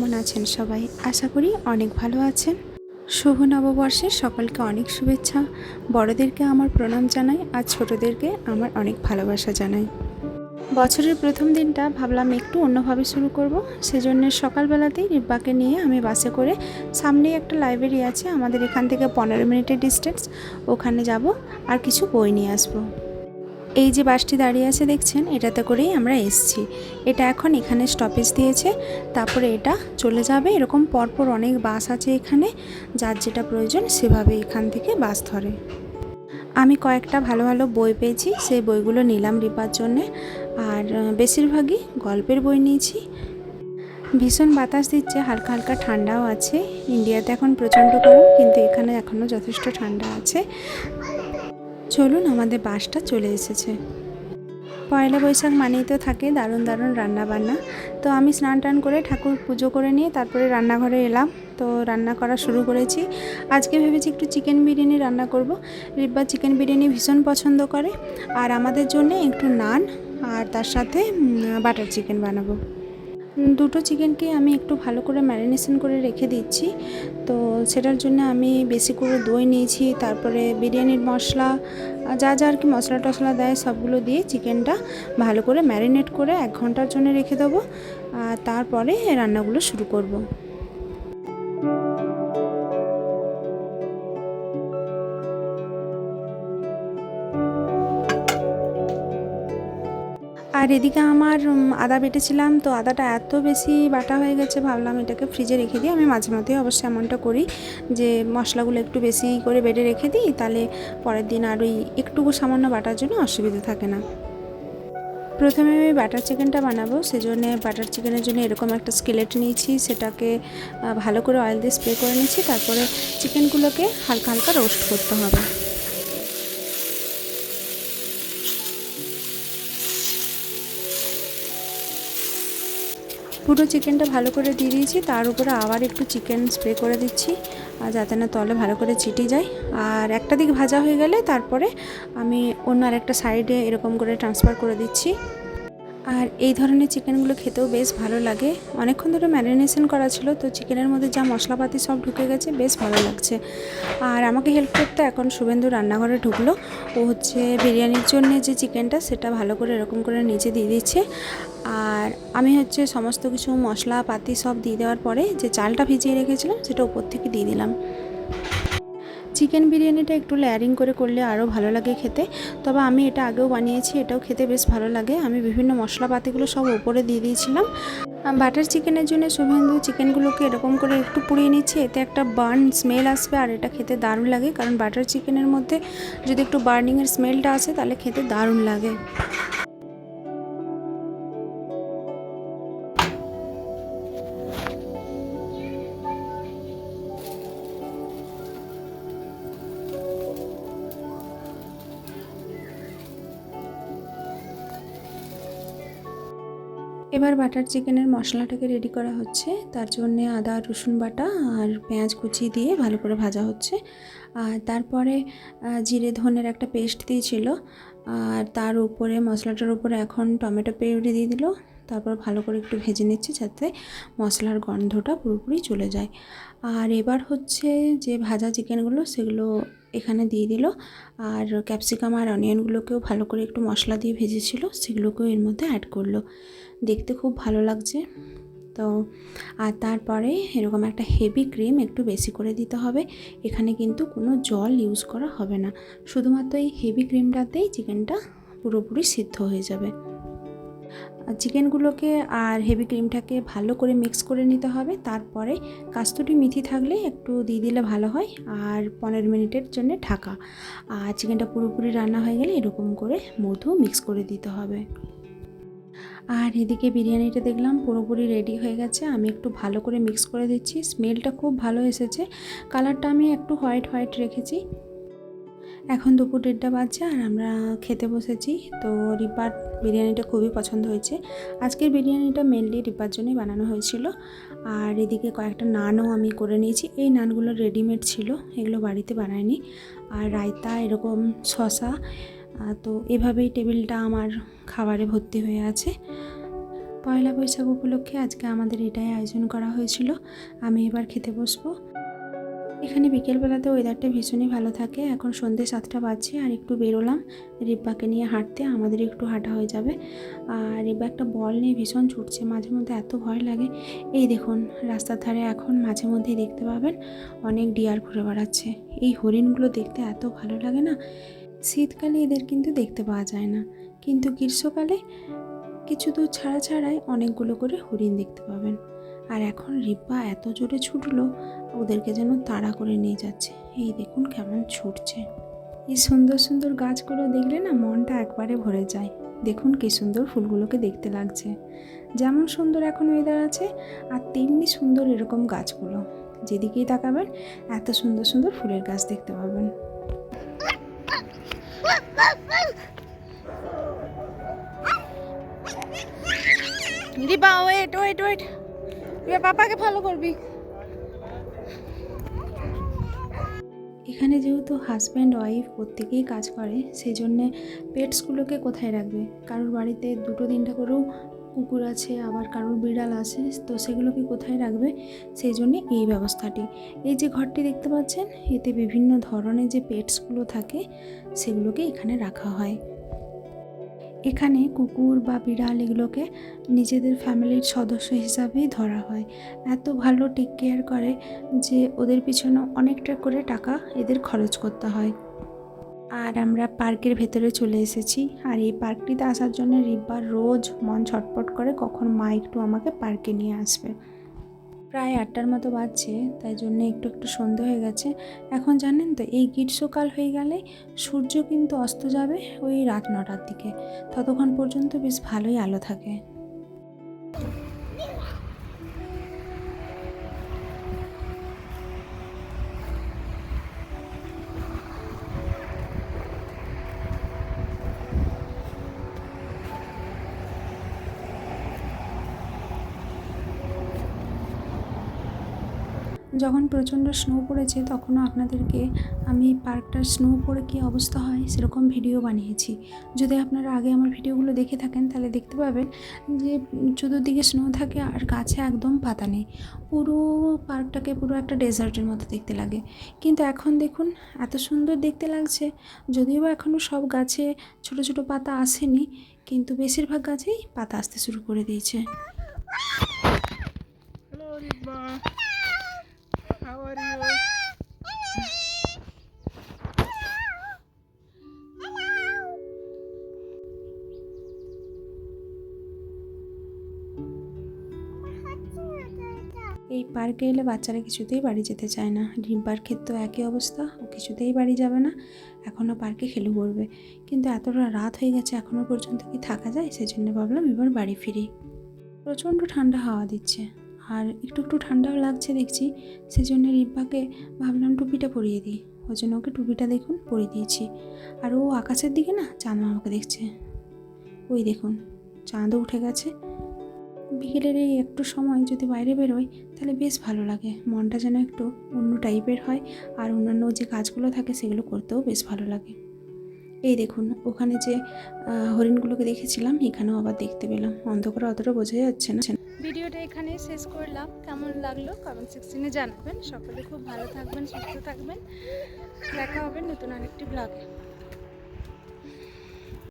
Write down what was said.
কেমন আছেন সবাই? আশা করি অনেক ভালো আছেন। শুভ নববর্ষের সকলকে অনেক শুভেচ্ছা। বড়দেরকে আমার প্রণাম জানাই আর ছোটদেরকে আমার অনেক ভালোবাসা জানাই। বছরের প্রথম দিনটা ভাবলাম একটু অন্যভাবে শুরু করব। সেজন্য সকালবেলাতেই রিব্বাকে নিয়ে আমি বাসে করে সামনেই একটা লাইব্রেরি আছে। আমাদের এখান থেকে পনেরো মিনিটের ডিস্টেন্স। ওখানে যাব আর কিছু বই নিয়ে আসব। এই যে বাসটি দাঁড়িয়ে আছে দেখছেন, এটাতে করেই আমরা এসছি। এটা এখন এখানে স্টপেজ দিয়েছে, তারপরে এটা চলে যাবে। এরকম পরপর অনেক বাস আছে এখানে, যার যেটা প্রয়োজন সেভাবে এখান থেকে বাস ধরে। আমি কয়েকটা ভালো ভালো বই পেয়েছি, সেই বইগুলো নিলাম রিপার জন্যে। আর বেশিরভাগই গল্পের বই নিয়েছি। ভীষণ বাতাস দিচ্ছে, হালকা হালকা ঠান্ডাও আছে। ইন্ডিয়াতে এখন প্রচণ্ড গরম, কিন্তু এখানে এখনও যথেষ্ট ঠান্ডা আছে। চলুন আমাদের বাসটা চলে এসেছে। পয়লা বৈশাখ মানেই তো থাকে দারুণ দারুণ রান্না বান্না তো আমি স্নান টান করে ঠাকুর পুজো করে নিয়ে তারপরে রান্নাঘরে এলাম। তো রান্না করা শুরু করেছি। আজকে ভেবেছি একটু চিকেন বিরিয়ানি রান্না করব। রিব্বা চিকেন বিরিয়ানি ভীষণ পছন্দ করে। আর আমাদের জন্য একটু নান আর তার সাথে বাটার চিকেন বানাবো। দুটো চিকেনকে আমি একটু ভালো করে ম্যারিনেশন করে রেখে দিচ্ছি তো সেটার জন্য আমি বেশি করে দই নিয়েছি, তারপরে বিরিয়ানির মশলা যা যা আর কি মশলা টশলা দেয় সবগুলো দিয়ে চিকেনটা ভালো করে ম্যারিনেট করে এক ঘণ্টার জন্য রেখে দেবো আর তারপরে রান্নাগুলো শুরু করব। আর এদিকে আমার আদা বেটেছিলাম, তো আদাটা এত বেশি বাটা হয়ে গেছে, ভাবলাম এটাকে ফ্রিজে রেখে দিই। আমি মাঝে মাঝে অবশ্যই এমনটা করি যে, মশলাগুলো একটু বেশি করে বেটে রেখে দিই, তাহলে পরের দিন আর ওই একটুকু সামান্য বাটার জন্য অসুবিধা থাকে না। প্রথমে আমি বাটার চিকেনটা বানাবো, সেজন্য বাটার চিকেনের জন্য এরকম একটা স্কেলেট নিয়েছি, সেটাকে ভালো করে অয়েল দিয়ে স্প্রে করে নিয়েছি, তারপরে চিকেনগুলোকে হালকা হালকা রোস্ট করতে হবে। পুরো চিকেনটা ভালো করে দিয়ে দিয়েছি। তার উপরে আবার একটু চিকেন স্প্রে করে দিচ্ছি, আর যাতে না তলে ভালো করে চিটি যায়। আর একটা দিক ভাজা হয়ে গেলে তারপরে আমি অন্য আরেকটা সাইডে এরকম করে ট্রান্সফার করে দিচ্ছি। আর এই ধরনের চিকেনগুলো খেতেও বেশ ভালো লাগে। অনেকক্ষণ ধরে ম্যারিনেশন করা ছিল, তো চিকেনের মধ্যে যা মশলাপাতি সব ঢুকে গেছে, বেশ ভালো লাগছে। আর আমাকে হেল্প করতে এখন শুভেন্দু রান্নাঘরে ঢুকলো। ও হচ্ছে বিরিয়ানির জন্য যে চিকেনটা, সেটা ভালো করে এরকম করে নিচে দিয়ে দিচ্ছে। আর আমি হচ্ছে সমস্ত কিছু মশলা পাতি সব দিয়ে দেওয়ার পরে যে চালটা ভিজিয়ে রেখেছিলাম, সেটা উপর থেকে দিয়ে দিলাম। চিকেন বিরিয়ানিটা একটু লেয়ারিং করে করলে আরও ভালো লাগে খেতে। তবে আমি এটা আগেও বানিয়েছি, এটাও খেতে বেশ ভালো লাগে। আমি বিভিন্ন মশলাপাতিগুলো সব উপরে দিয়ে দিয়েছিলাম। বাটার চিকেনের জন্য শুভেন্দু চিকেনগুলোকে এরকম করে একটু পুড়িয়ে নিচ্ছে, এতে একটা বার্ন স্মেল আসবে আর এটা খেতে দারুণ লাগে। কারণ বাটার চিকেনের মধ্যে যদি একটু বার্নিংয়ের স্মেলটা আসে, তাহলে খেতে দারুণ লাগে। এবার বাটার চিকেনের মশলাটাকে রেডি করা হচ্ছে। তার জন্যে আদা, রসুন বাটা আর পেঁয়াজ কুচি দিয়ে ভালো করে ভাজা হচ্ছে। আর তারপরে জিরে ধনের একটা পেস্ট দিয়েছিল। আর তার উপরে, মশলাটার উপরে এখন টমেটো পিউরি দিয়ে দিল। তারপর ভালো করে একটু ভেজে নিচ্ছি যাতে মশলার গন্ধটা পুরোপুরি চলে যায়। আর এবার হচ্ছে যে ভাজা চিকেনগুলো সেগুলো এখানে দিয়ে দিল। আর ক্যাপসিকাম আর অনিয়নগুলোকেও ভালো করে একটু মশলা দিয়ে ভেজেছিল, সেগুলোকেও এর মধ্যে অ্যাড করল। দেখতে খুব ভালো লাগছে। তো, আর তারপরে এরকম একটা হেভি ক্রিম একটু বেশি করে দিতে হবে। এখানে কিন্তু কোনো জল ইউজ করা হবে না। শুধুমাত্র এই হেভি ক্রিমটাতেই চিকেনটা পুরোপুরি সিদ্ধ হয়ে যাবে। চিকেনগুলোকে আর হেভি ক্রিমটাকে ভালো করে মিক্স করে নিতে হবে। তারপরে কাস্তুরি মিথি থাকলে একটু দিয়ে দিলে ভালো হয় আর পনেরো মিনিটের জন্য ঢাকা। আর চিকেনটা পুরোপুরি রান্না হয়ে গেলে এরকম করে মধু মিক্স করে দিতে হবে। আর এদিকে বিরিয়ানিটা দেখলাম পুরোপুরি রেডি হয়ে গেছে। আমি একটু ভালো করে মিক্স করে দিচ্ছি। স্মেলটা খুব ভালো এসেছে। কালারটা আমি একটু হোয়াইট হোয়াইট রেখেছি। এখন দুপুর দেড়টা বাজছে আর আমরা খেতে বসেছি। তো রিপার বিরিয়ানিটা খুবই পছন্দ হয়েছে। আজকের বিরিয়ানিটা মেনলি রিপার জন্যই বানানো হয়েছিল। আর এদিকে কয়েকটা নানও আমি করে নিয়েছি। এই নানগুলো রেডিমেড ছিল, এগুলো বাড়িতে বানাইনি। আর রায়তা এরকম শশা তো এভাবেই টেবিলটা আমার খাবারে ভর্তি হয়ে আছে। পয়লা বৈশাখ উপলক্ষে আজকে আমাদের এটাই আয়োজন করা হয়েছিল। আমি এবার খেতে বসবো। এখানে বিকেলবেলাতে ওয়েদারটা ভীষণই ভালো থাকে। এখন সন্ধ্যে সাতটা বাজছে আর একটু বেরোলাম। রিব্বাকে নিয়ে হাঁটতে, আমাদের একটু হাঁটা হয়ে যাবে। আর রিব্বা একটা বল নিয়ে ভীষণ ছুটছে, মাঝে মধ্যে এত ভয় লাগে। এই দেখুন, রাস্তার ধারে এখন মাঝে মধ্যেই দেখতে পাবেন, অনেক ডিয়ার ঘুরে বেড়াচ্ছে। এই হরিণগুলো দেখতে এত ভালো লাগে না, শীতকালে এদের কিন্তু দেখতে পাওয়া যায় না। কিন্তু গ্রীষ্মকালে কিছু দূর ছাড়া ছাড়াই অনেকগুলো করে হরিণ দেখতে পাবেন। আর এখন রিব্বা এত জোরে ছুটলো, ওদেরকে যেন তাড়া করে নিয়ে যাচ্ছে। এই দেখুন কেমন ছুটছে। এই সুন্দর সুন্দর গাছগুলো দেখলে না মনটা একবারে ভরে যায়। দেখুন কি সুন্দর ফুলগুলোকে দেখতে লাগছে। যেমন সুন্দর এখন ওয়েদার আছে, আর তেমনি সুন্দর এরকম গাছগুলো। যেদিকেই তাকাবেন, এত সুন্দর সুন্দর ফুলের গাছ দেখতে পাবেন। রিবা ওয়েট ওয়েট ওয়েট পাপাকে করবি। এখানে যেহেতু হাজব্যান্ড ওয়াইফ প্রত্যেকেই কাজ করে, সেই জন্যে পেটসগুলোকে কোথায় রাখবে? কারোর বাড়িতে দুটো তিনটা করেও কুকুর আছে, আবার কারোর বিড়াল আছে, তো সেগুলোকে কোথায় রাখবে? সেই জন্যে এই ব্যবস্থাটি। এই যে ঘরটি দেখতে পাচ্ছেন, এতে বিভিন্ন ধরনের যে পেটসগুলো থাকে, সেগুলোকে এখানে রাখা হয়। এখানে কুকুর বা বিড়াল এগুলোকে নিজেদের ফ্যামিলির সদস্য হিসাবেই ধরা হয়। এত ভালো টেক কেয়ার করে যে ওদের পিছনে অনেকটা করে টাকা এদের খরচ করতে হয়। আর আমরা পার্কের ভেতরে চলে এসেছি। আর এই পার্কটিতে আসার জন্য রিব্বার রোজ মন ছটপট করে কখন মা একটু আমাকে পার্কে নিয়ে আসবে। প্রায় আটটার মতো বাজছে, তাই জন্য একটু একটু সন্ধে হয়ে গেছে। এখন জানেন তো, এই গ্রীষ্মকাল হয়ে গেলে সূর্য কিন্তু অস্ত যাবে ওই রাত নটার দিকে। ততক্ষণ পর্যন্ত বেশ ভালোই আলো থাকে। যখন প্রচণ্ড স্নো পড়েছে তখনও আপনাদেরকে আমি পার্কটার স্নো পড়ে কী অবস্থা হয় সেরকম ভিডিও বানিয়েছি। যদি আপনারা আগে আমার ভিডিওগুলো দেখে থাকেন তাহলে দেখতে পাবেন যে চতুর্দিকে স্নো থাকে আর গাছে একদম পাতা নেই। পুরো পার্কটাকে পুরো একটা ডেজার্টের মতো দেখতে লাগে। কিন্তু এখন দেখুন এত সুন্দর দেখতে লাগছে। যদিও এখনও সব গাছে ছোট ছোট পাতা আসেনি, কিন্তু বেশিরভাগ গাছেই পাতা আসতে শুরু করে দিয়েছে। পার্কে এলে বাচ্চারা কিছুতেই বাড়ি যেতে চায় না। রিম্পার ক্ষেত্রেও একই অবস্থা, ও কিছুতেই বাড়ি যাবে না। এখনও পার্কে খেলু করবে। কিন্তু এতটা রাত হয়ে গেছে, এখনও পর্যন্ত কি থাকা যায়? সেজন্য ভাবলাম এবার বাড়ি ফিরি। প্রচণ্ড ঠান্ডা হাওয়া দিচ্ছে। আর একটু একটু ঠান্ডাও লাগছে দেখছি। সেজন্য রিম্পাকে ভাবলাম টুপিটা পরিয়ে দিই। ওই জন্য ওকে টুপিটা দেখুন, পরিয়ে দিয়েছি। আর ও আকাশের দিকে না, চাঁদ মামাকে দেখছে। ওই দেখুন, চাঁদও উঠে গেছে। বিকেলের এই একটু সময় যদি বাইরে বেরোয়, তাহলে বেশ ভালো লাগে। মনটা যেন একটু অন্য টাইপের হয় আর অন্যান্য যে কাজগুলো থাকে সেগুলো করতেও বেশ ভালো লাগে। এই দেখুন, ওখানে যে হরিণগুলোকে দেখেছিলাম, এখানেও আবার দেখতে পেলাম। অন্ধকার অতটা বোঝা যাচ্ছে না। ভিডিওটা এখানে শেষ করলাম। কেমন লাগল কমেন্ট সেকশনে জানাবেন। সকলে খুব ভালো থাকবেন, সুস্থ থাকবেন। দেখা হবে নতুন আরেকটি ব্লগে